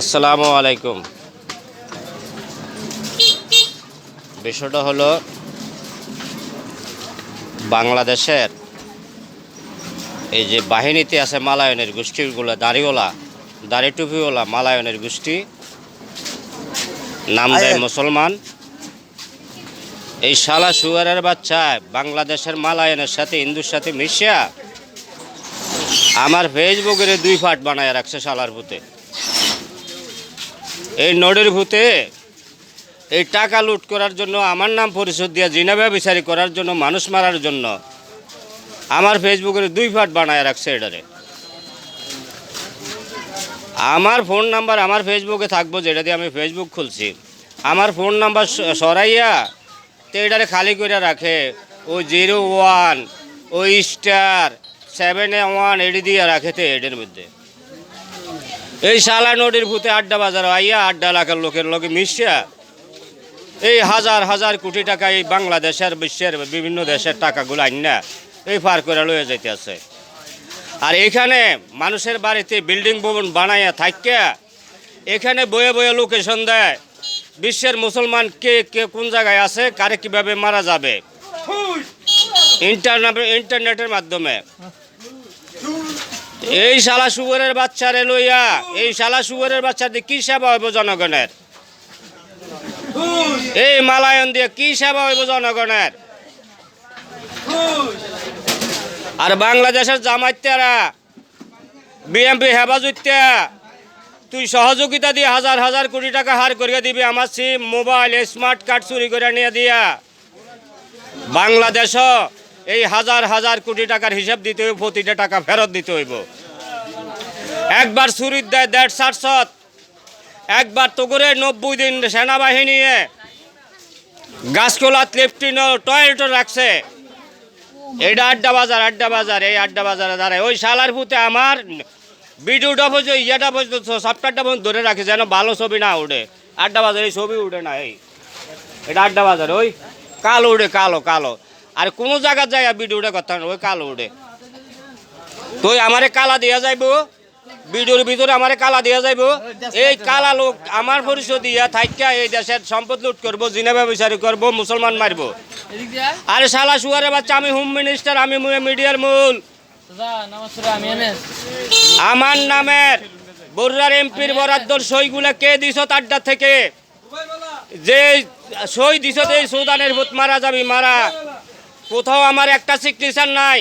আসসালামু আলাইকুম। বিষয়টা হলো বাংলাদেশের এই যে বাহিনীতে আছে মালায়নের গোষ্ঠীগুলো দাড়িওয়ালা দাড়ি টুপিওয়ালা মালায়নের গোষ্ঠী। নাম দেয় মুসলমান। এই শালা সুয়ারের বাচ্চা বাংলাদেশের মালায়নের সাথে হিন্দুর সাথে মিশিয়া আমার ফেসবুকের দুই ফাট বানায় রাখছে শালার ভূতে। এই নডের ভূতে এই টাকা লুট করার জন্য, আমার নাম পরিশোধ দিয়ে জিনাবা বিচারি করার জন্য, মানুষ মারার জন্য আমার ফেসবুকের দুই ফাট বানায় রাখছে এটারে। আমার ফোন নাম্বার আমার ফেসবুকে থাকব, যেটা দিয়ে আমি ফেসবুক খুলছি। আমার ফোন নাম্বার সরাইয়া তো এটারে খালি করে রাখে। ও জিরো ওয়ান, ও স্টার সেভেন ওয়ান এডি দিয়ে রাখে তো এটার মধ্যে। এই শালা নদীর ভূতে আড্ডা বাজার আইয়া আড্ডা এলাকার লোকের লোকে মিশিয়া এই হাজার হাজার কোটি টাকা এই বাংলাদেশের বিশ্বের বিভিন্ন দেশের টাকাগুলো আইনা এই পার করে লয়ে যাইতে আছে। আর এখানে মানুষের বাড়িতে বিল্ডিং ভবন বানাইয়া থাকিয়া এখানে বয়ে বয়ে লোকেশন দেয় বিশ্বের মুসলমান কে কে কোন জায়গায় আছে কারে কীভাবে মারা যাবে? ইন্টারনেট ইন্টারনেটের মাধ্যমে। এই শালা সুগরের বাচ্চারে লইয়া, এই শালা সুগরের বাচ্চা দিয়ে কি সেবা হইব জনগণের? এই মালায়ন দিয়ে কি সেবা হইব জনগণের? আর বাংলাদেশের জামাইতারা বিএমপি হেফাজত্যা তুই সহযোগিতা দিয়ে হাজার হাজার কোটি টাকা হার করিয়া দিবি, আমার সিম, মোবাইল, স্মার্ট কার্ড চুরি করে নিয়ে দিয়া। বাংলাদেশ এই হাজার হাজার কোটি টাকার হিসাব দিতে হইব, প্রতিটা টাকা ফেরত দিতে হইব। একবার চুরির দেয় দেড় সাতশত একবার তো করে নব্বই দিন সেনাবাহিনী গাছকোলাত লেফটিন টয়লেট রাখছে। এটা আড্ডা বাজার আড্ডা বাজার, এই আড্ডা বাজারে দাঁড়ায়। ওই শালার পুঁতে আমার ভিডিওটা পর্যন্ত, ইয়েটা পর্যন্ত, সফটওয়্যারটা পর্যন্ত ধরে রাখে, যেন ভালো ছবি না উঠে। আড্ডা বাজার এই ছবি উঠে না, এই। এটা আড্ডা বাজার, ওই। কালো উঠে, কালো কালো। আর কোনো জায়গা ভিডিওটা কথা ওই কালো উঠে তুই আমারে কালা দিয়া যাইব ভিডিওর ভিতরে আমারে কালা দিয়া যাইব। এই কালা লোক আমার পরিচয় দিয়া থাইকা এই দেশের সম্পদ লুট করব জিনেবা বিচারি করব মুসলমান মারবো। আরে শালা সুয়ারে বাচ্চা আমি হোম মিনিস্টার আমি মিডিয়ার মূল। আমার নামের বরুড়ার এমপির বরাদ্দর সইগুলা কে দিছ তাড্ডা থেকে? যে সই দিছ এই সুদানের ভূত মারা যাবি মারা। কোথাও আমার একটা সিগনেচার নাই।